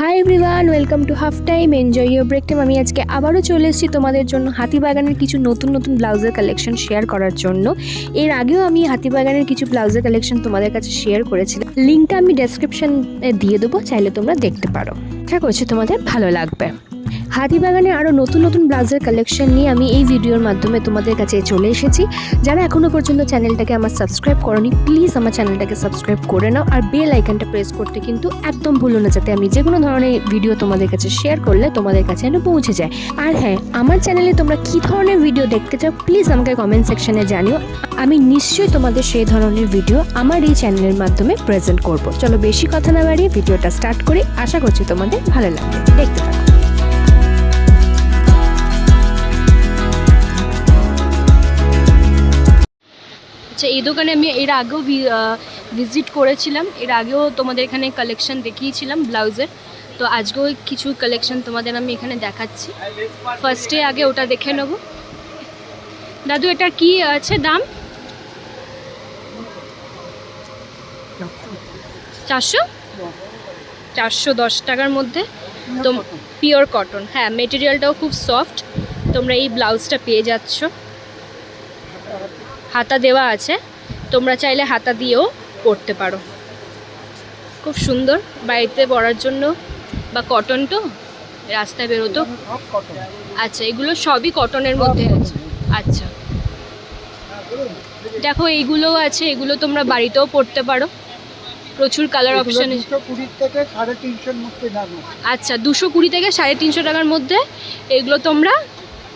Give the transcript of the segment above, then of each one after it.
Hi everyone welcome to half time enjoy your break time আমি আজকে আবারও চলে এসেছি তোমাদের জন্য হাতিবাগানের কিছু নতুন নতুন ব্লাউজের কালেকশন শেয়ার করার জন্য। এর আগেও আমি হাতিবাগানের কিছু ব্লাউজের কালেকশন তোমাদের কাছে শেয়ার করেছিলাম। লিঙ্কটা আমি ডেসক্রিপশানে দিয়ে দেবো, চাইলে তোমরা দেখতে পারো। আশা করছি তোমাদের ভালো লাগবে। হাতিবাগানে আরও নতুন নতুন ব্লাউজের কালেকশন নিয়ে আমি এই ভিডিওর মাধ্যমে তোমাদের কাছে চলে এসেছি। যারা এখনও পর্যন্ত চ্যানেলটাকে আমার সাবস্ক্রাইব করনি প্লিজ আমার চ্যানেলটাকে সাবস্ক্রাইব করে নাও আর বেল আইকনটা প্রেস করতে কিন্তু একদম ভুলো না, যাতে আমি যে কোনো ধরনের ভিডিও তোমাদের কাছে শেয়ার করলে তোমাদের কাছে যেন পৌঁছে যায়। আর হ্যাঁ আমার চ্যানেলে তোমরা কী ধরনের ভিডিও দেখতে চাও প্লিজ আমাকে কমেন্ট সেকশনে জানিও। আমি নিশ্চয়ই তোমাদের সেই ধরনের ভিডিও আমার এই চ্যানেলের মাধ্যমে প্রেজেন্ট করব। চলো বেশি কথা না বাড়িয়ে ভিডিওটা স্টার্ট করি। আশা করছি তোমাদের ভালো লাগবে। দেখতে থাকো। আচ্ছা এই দোকানে আমি এর আগেও ভিজিট করেছিলাম। এর আগেও তোমাদের এখানে কালেকশন দেখিয়েছিলাম ব্লাউজের। তো আজকেও কিছু কালেকশন তোমাদের আমি এখানে দেখাচ্ছি। ফার্স্টে আগে ওটা দেখে নেব। দাদু এটার কি আছে দাম? চারশো? চারশো দশ টাকার মধ্যে। তো পিওর কটন হ্যাঁ মেটেরিয়ালটাও খুব সফট তোমরা এই ব্লাউজটা পেয়ে যাচ্ছ। হাতা দেওয়া আছে। তোমরা চাইলে হাতা দিয়েও পরতে পারো। খুব সুন্দর। বাড়িতে পরার জন্য বা কটন তো? রাস্তায় বেরোতো? আচ্ছা এগুলো সবই কটনের মধ্যে আছে। আচ্ছা। দেখো এইগুলোও আছে। এগুলো তোমরা বাড়িতেও পরতে পারো। প্রচুর কালার অপশন। আচ্ছা দুশো কুড়ি থেকে সাড়ে তিনশো টাকার মধ্যে এগুলো তোমরা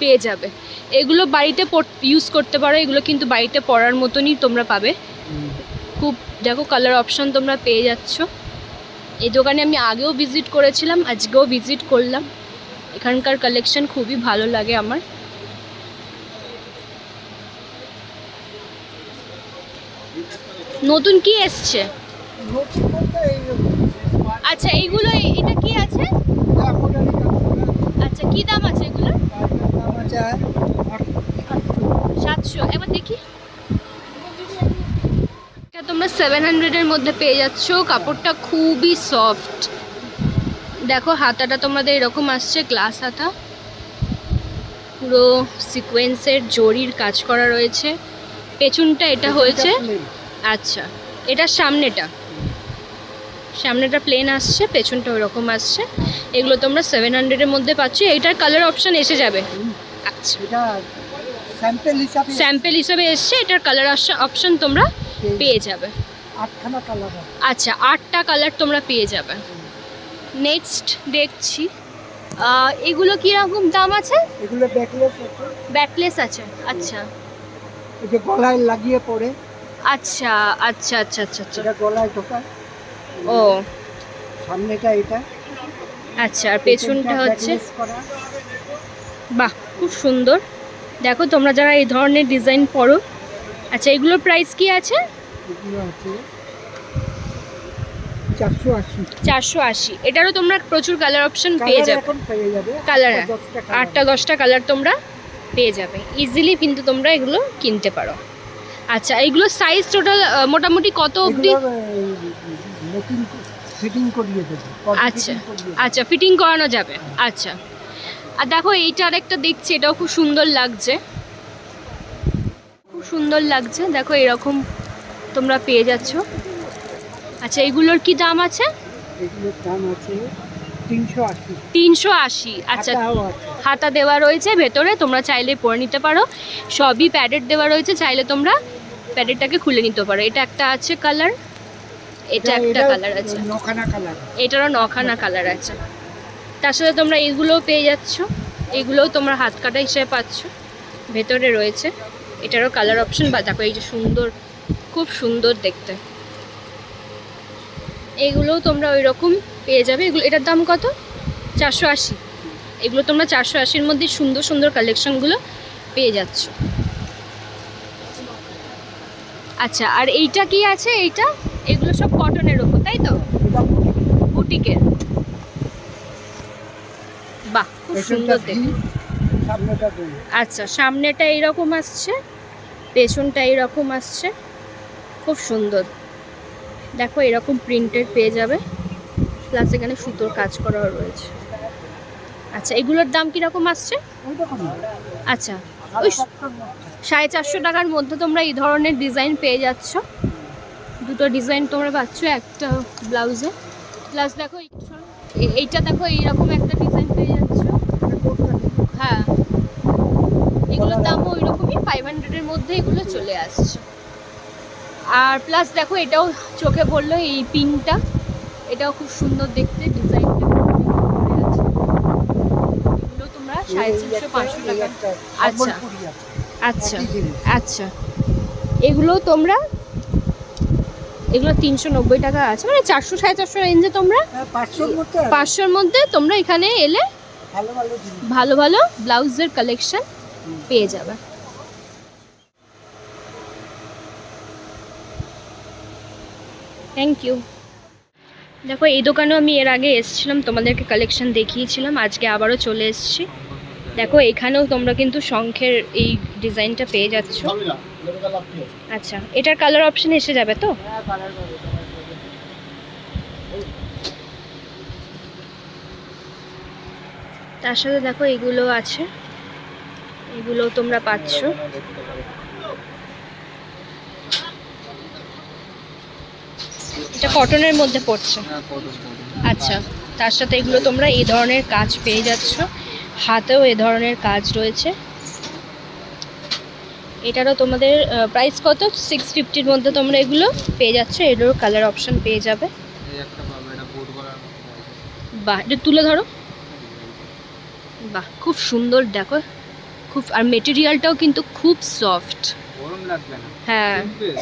পেয়ে যাবে। এগুলো বাড়িতে ইউজ করতে পারো এগুলো কিন্তু বাড়িতে পরার মতনই তোমরা পাবে। খুব দেখো কালার অপশন তোমরা পেয়ে যাচ্ছ। এই দোকানে আমি আগেও ভিজিট করেছিলাম আজকেও ভিজিট করলাম। এখানকার কালেকশন খুবই ভালো লাগে আমার। নতুন কি এসছে? আচ্ছা এইগুলো এটা কি আছে? আচ্ছা কি দাম সাতশো। এবার দেখি। এটা তোমরা সেভেন হান্ড্রেডের মধ্যে পেয়ে যাচ্ছ। কাপড়টা খুবই সফট দেখো হাতাটা তোমাদের এরকম আসছে গ্লাস হাতা। পুরো সিকোয়েন্সের জরির কাজ করা রয়েছে। পেছনটা এটা হয়েছে। আচ্ছা এটার সামনেটা। সামনেটা প্লেন আসছে পেছনটা ওরকম আসছে। এগুলো তোমরা সেভেন হান্ড্রেডের মধ্যে পাচ্ছ। এইটার কালার অপশন এসে যাবে। এটা স্যাম্পেল হিসাবে স্যাম্পেল হিসেবে এসছে এটার কালার অপশন তোমরা পেয়ে যাবে। আটখানা কালার আচ্ছা আটটা কালার তোমরা পেয়ে যাবে। নেক্সট দেখছি। এগুলো কীরকম দাম আছে? এগুলো দেখলে পরে ব্যাকলেস আছে আচ্ছা। গলায় লাগিয়ে পড়ে আচ্ছা আচ্ছা আচ্ছা আচ্ছা আচ্ছা। এটা গলায় ও। সামনেটা এটা। আচ্ছা আর পেছনটা হচ্ছে? বাহ খুব সুন্দর। দেখো তোমরা যারা এই ধরনের ডিজাইন পরো আচ্ছা এগুলোর প্রাইস কি আছে? চারশো আশি। এটারও তোমরা প্রচুর কালার অপশন পেয়ে যাবে। কালার আটটা দশটা কালার তোমরা পেয়ে যাবে। ইজিলি কিন্তু তোমরা এগুলো কিনতে পারো। আচ্ছা এইগুলো সাইজ টোটাল মোটামুটি কত অবধি? আচ্ছা। আচ্ছা ফিটিং করানো যাবে। আচ্ছা আর দেখো এইটা আরেকটা দেখছি এটাও খুব সুন্দর লাগছে। খুব সুন্দর লাগছে দেখো এরকম তোমরা পেয়ে যাচ্ছ। আচ্ছা এগুলোর কি দাম আছে? এগুলোর দাম আছে তিনশো আশি। আচ্ছা। হাতা দেওয়া রয়েছে ভেতরে তোমরা চাইলে পরে নিতে পারো। সবই প্যাডেড দেওয়া রয়েছে চাইলে তোমরা প্যাডেডটাকে খুলে নিতে পারো। এটা একটা আছে কালার এটা একটা কালার আছে। এটারও নখানা কালার আছে। তার সাথে তোমরা এইগুলোও পেয়ে যাচ্ছ। এগুলোও তোমরা হাত কাটা হিসেবে পাচ্ছ। ভেতরে রয়েছে। এটারও কালার অপশন বা দেখো এই যে সুন্দর, খুব সুন্দর দেখতে। এগুলোও তোমরা ওই রকম পেয়ে যাবে। এগুলো, এটার দাম কত? চারশো আশি। এগুলো তোমরা চারশো আশির মধ্যে সুন্দর সুন্দর কালেকশনগুলো পেয়ে যাচ্ছ। আচ্ছা আর এইটা কি আছে? এইটা? এগুলো সব কটনের ওপর তাই তো এটা বুটিকের বাহ খুব সুন্দর আচ্ছা সামনেটা এইরকম আসছে পেছনটা এইরকম আসছে। খুব সুন্দর। দেখো এরকম প্রিন্টেড পেয়ে যাবে। প্লাস এখানে সুতোর কাজ করাও রয়েছে। আচ্ছা এগুলোর দাম কীরকম আসছে? আচ্ছা ওই সাড়ে চারশো টাকার মধ্যে তোমরা এই ধরনের ডিজাইন পেয়ে যাচ্ছ। দুটো ডিজাইন তোমরা পাচ্ছ একটা ব্লাউজে। প্লাস দেখো এইটা দেখো এইরকম একটা ডিজাইন পেয়ে যাচ্ছ হ্যাঁ এগুলোর দামও ওই রকমই ফাইভ হান্ড্রেডের মধ্যে এগুলো চলে আসছে। আর প্লাস দেখো এটাও চোখে পড়ল এই পিনটা। এটাও খুব সুন্দর দেখতে ডিজাইনটা এগুলো তোমরা সাড়ে চারশো পাঁচশো টাকা। আচ্ছা। আচ্ছা। আচ্ছা এগুলো তোমরা এগুলো তিনশো নব্বই টাকা আছে। মানে চারশো সাড়ে চারশো রেঞ্জে তোমরা হ্যাঁ, পাঁচশোর মধ্যে তোমরা এখানে এলে ভালো ভালো জিনিস। ভালো ভালো ব্লাউজের কালেকশন পেয়ে যাবে। থ্যাংক ইউ দেখো, এই দোকানেও আমি এর আগে এসেছিলাম, তোমাদেরকে কালেকশন দেখিয়েছিলাম, আজকে আবারও চলে এসেছি। দেখো, এখানেও তোমরা কিন্তু শঙ্খের এই ডিজাইনটা পেয়ে যাচ্ছ। আচ্ছা এটার কালার অপশন এসে যাবে তো? তার সাথে দেখো, এগুলো আছে। এগুলো তোমরা পাচ্ছ। এটা কটনের মধ্যে পড়ছে। আচ্ছা তার সাথে এগুলো তোমরা এই ধরনের কাজ পেয়ে যাচ্ছ। হাতেও এ ধরনের কাজ রয়েছে। এটারও তোমাদের প্রাইস কত? সিক্স ফিফটির মধ্যে তোমরা এগুলো পেয়ে যাচ্ছ। এগুলোর কালার অপশন পেয়ে যাবে। বাহ এটা তুলে ধরো। বাহ খুব সুন্দর দেখো। খুব আর মেটেরিয়ালটাও কিন্তু খুব সফট হ্যাঁ।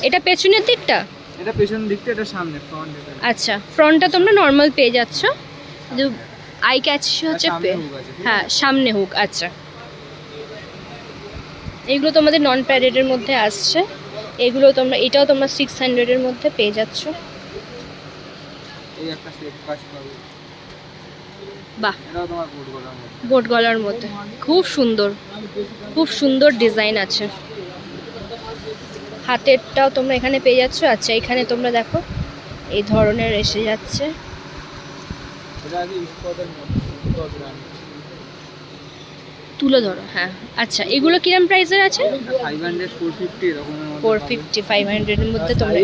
এটা পেছনের দিকটা? এটা পেছন দিকটা এটা সামনে ফ্রন্ট এটা। আচ্ছা ফ্রন্টটা তোমরা নর্মাল পেয়ে যাচ্ছ। কিন্তু আই ক্যাচ হচ্ছে হ্যাঁ সামনে হুক আচ্ছা। এইগুলো তোমাদের নন প্যারেডের মধ্যে আসছে। এগুলো তোমরা এটাও তোমরা সিক্স হান্ড্রেডের মধ্যে পেয়ে যাচ্ছ। বাহ। গোট গলার মধ্যে। খুব সুন্দর। খুব সুন্দর ডিজাইন আছে। হাতেরটাও তোমরা এখানে পেয়ে যাচ্ছ। আচ্ছা এখানে তোমরা দেখো, এই ধরনের এসে যাচ্ছে। তুলে ধরো হ্যাঁ। আচ্ছা এগুলো কিরম প্রাইসের আছে? ফোর ফিফটি ফাইভ হান্ড্রেডের মধ্যে তোমরা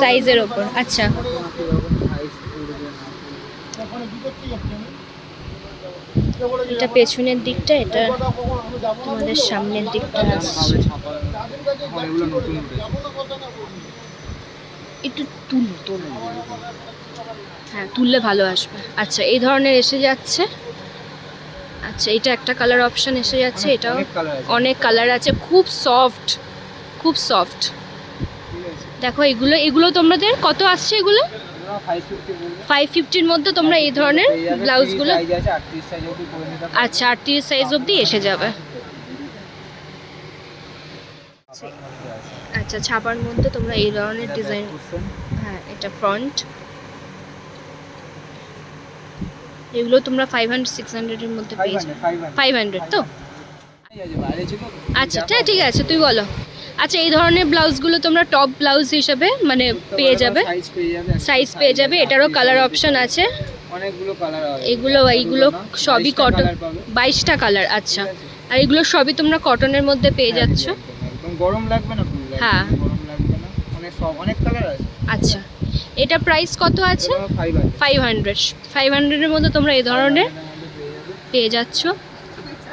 সাইজের ওপর। আচ্ছা। এটা পেছনের দিকটা, এটা তোমাদের সামনের দিকটা এখন এগুলো নতুন একটু তুলো তুলো। হ্যাঁ তুললে ভালো আসবে। আচ্ছা এই ধরনের এসে যাচ্ছে। আচ্ছা এটা একটা কালার অপশন এসে যাচ্ছে এটাও অনেক কালার আছে। খুব সফট খুব সফট দেখো এগুলো এগুলো তোমাদের কত আসছে এগুলো? ফাইভ ফিফটির মধ্যে। তোমরা এই ধরনের ব্লাউজগুলো আচ্ছা আটত্রিশ সাইজ অবধি এসে যাবে। আচ্ছা ছাপার মধ্যে তোমরা এই ধরনের ডিজাইন হ্যাঁ এটা ফ্রন্ট এগুলো তোমরা ফাইভ হান্ড্রেড সিক্স হান্ড্রেডের মধ্যে পেয়ে যাবে ফাইভ হান্ড্রেড তো? আচ্ছা ঠিক ঠিক আছে তুই বলো। আচ্ছা এই ধরনের ব্লাউজগুলো তোমরা টপ ব্লাউজ হিসাবে মানে পেয়ে যাবে? সাইজ পেয়ে যাবে এটারও কালার অপশন আছে। এগুলো এইগুলো সবই কটন বাইশটা কালার আচ্ছা। আর এগুলো সবই তোমরা কটনের মধ্যে পেয়ে যাচ্ছ। একদম গরম লাগবে না ফুল হ্যাঁ। গরম লাগবে না। অনেক সব অনেক কালার আছে। আচ্ছা। এটা প্রাইস কত আছে? ফাইভ হান্ড্রেড ফাইভ হান্ড্রেডের মধ্যে তোমরা এই ধরনের পেয়ে যাচ্ছ।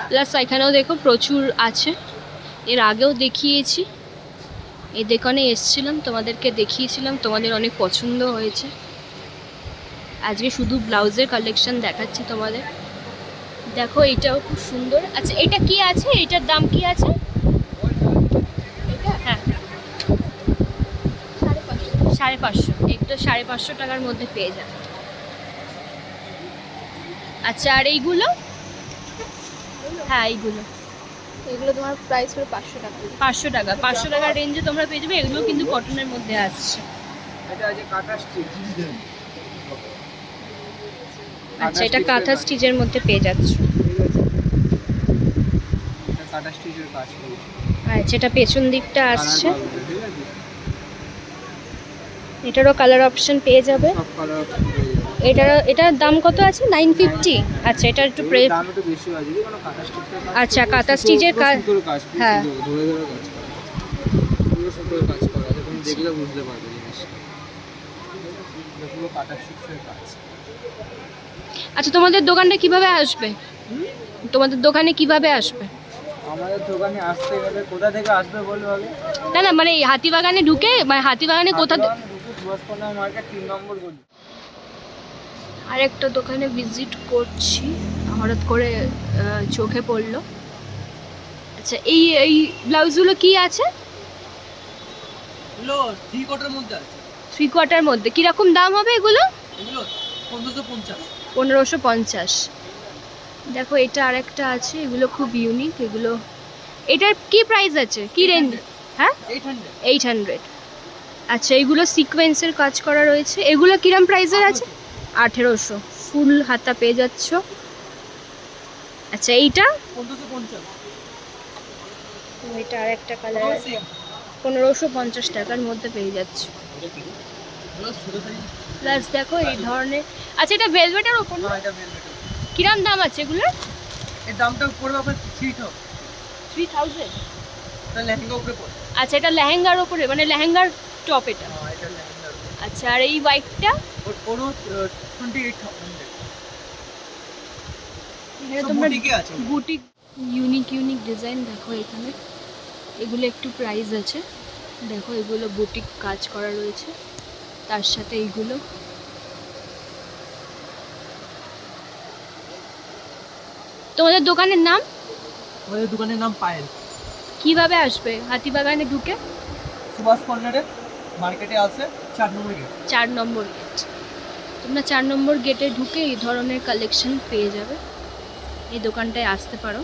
প্লাস এখানেও দেখো প্রচুর আছে। এর আগেও দেখিয়েছি। এই দোকানে এসছিলাম তোমাদেরকে দেখিয়েছিলাম। তোমাদের অনেক পছন্দ হয়েছে। আজকে শুধু ব্লাউজের কালেকশন দেখাচ্ছি তোমাদের। দেখো এটাও খুব সুন্দর। আচ্ছা এটা কি আছে? এটার দাম কি আছে এটা হ্যাঁ সাড়ে পাঁচশো। এটা সাড়ে পাঁচশো টাকার মধ্যে পেয়ে যাবে আচ্ছা আর এইগুলো? হ্যাঁ এইগুলো। এগুলো তোমার প্রাইস করে পাঁচশো টাকা। পাঁচশো টাকা। পাঁচশো টাকার রেঞ্জে তোমরা পেয়ে যাবে। এগুলো কিন্তু কটনের মধ্যে আসছে। এটা আছে স্টিচ আচ্ছা এটা কাঁথা স্টিচের মধ্যে পেয়ে যাচ্ছ। আচ্ছা এটা পেছন দিকটা আসছে Colour পাবে, ঠিক আছে এটারও কালার অপশন পেয়ে যাবে। এটার এটার দাম কত আছে? নাইন ফিফটি আচ্ছা এটা একটু আচ্ছা, কাঁথা স্টিচের কাজ- হ্যাঁ। আচ্ছা তোমাদের দোকানটা কীভাবে আসবে? তোমাদের দোকানে কীভাবে আসবে? আমাদের দোকানে আসতে গেলে কোথা থেকে আসবে বলবে না না মানে হাতিবাগানে ঢুকে মানে হাতিবাগানে কোথা সুভাষপন্না মার্কেট তিন নম্বর গলি। আরেকটা দোকানে ভিজিট করছি হঠাৎ করে চোখে পড়ল। আচ্ছা এই এই ব্লাউজগুলো কি আছে? এগুলো থ্রি কোয়ার্টার মধ্যে আছে। থ্রি কোয়ার্টার মধ্যে। কীরকম দাম হবে এগুলো? এগুলো পনেরোশো পঞ্চাশ। পনেরোশো পঞ্চাশ। দেখো এটা আরেকটা আছে এগুলো খুব ইউনিক এগুলো এটার কি প্রাইস আছে? কি রেঞ্জ হ্যাঁ? এইট হান্ড্রেড এইট হান্ড্রেড আচ্ছা এইগুলো সিকোয়েন্সের কাজ করা রয়েছে। এগুলো কিরম প্রাইসের আছে? আঠেরোশো। ফুল হাতা পেয়ে যাচ্ছ। আচ্ছা এইটা? এটা আরেকটা কালার পনেরোশো পঞ্চাশ টাকার মধ্যে পেয়ে যাচ্ছ। প্লাস দেখো এই ধরনের আচ্ছা এটা ভেলভেটের ওপর। কিরম দাম আছে এগুলোর এর দামটা পড়বে আপনার three thousand three thousand lehenga উপরে আচ্ছা এটা লেহেঙ্গার ওপরে মানে লেহেঙ্গার টপ এটা। হ্যাঁ আচ্ছা আর এই হোয়াইটটা ওরও টোয়েন্টি এইট থাউজেন্ড এখানে তোমরা বুটিকে আছে। বুটিক ইউনিক ইউনিক ডিজাইন দেখো এখানে। এগুলো একটু প্রাইস আছে। দেখো এগুলো বুটিক কাজ করা রয়েছে। তার সাথে এইগুলো। তোমাদের দোকানের নাম? আমাদের দোকানের নাম পায়েল। কীভাবে আসবে? হাতিবাগানে ঢুকে? সুভাষ কর্নারে মার্কেটে আছে নম্বর গেট নম্বর গেট তোমরা চার নম্বর গেটে ঢুকে এই ধরনের কালেকশন পেয়ে যাবে। এই দোকানটায় আসতে পারো।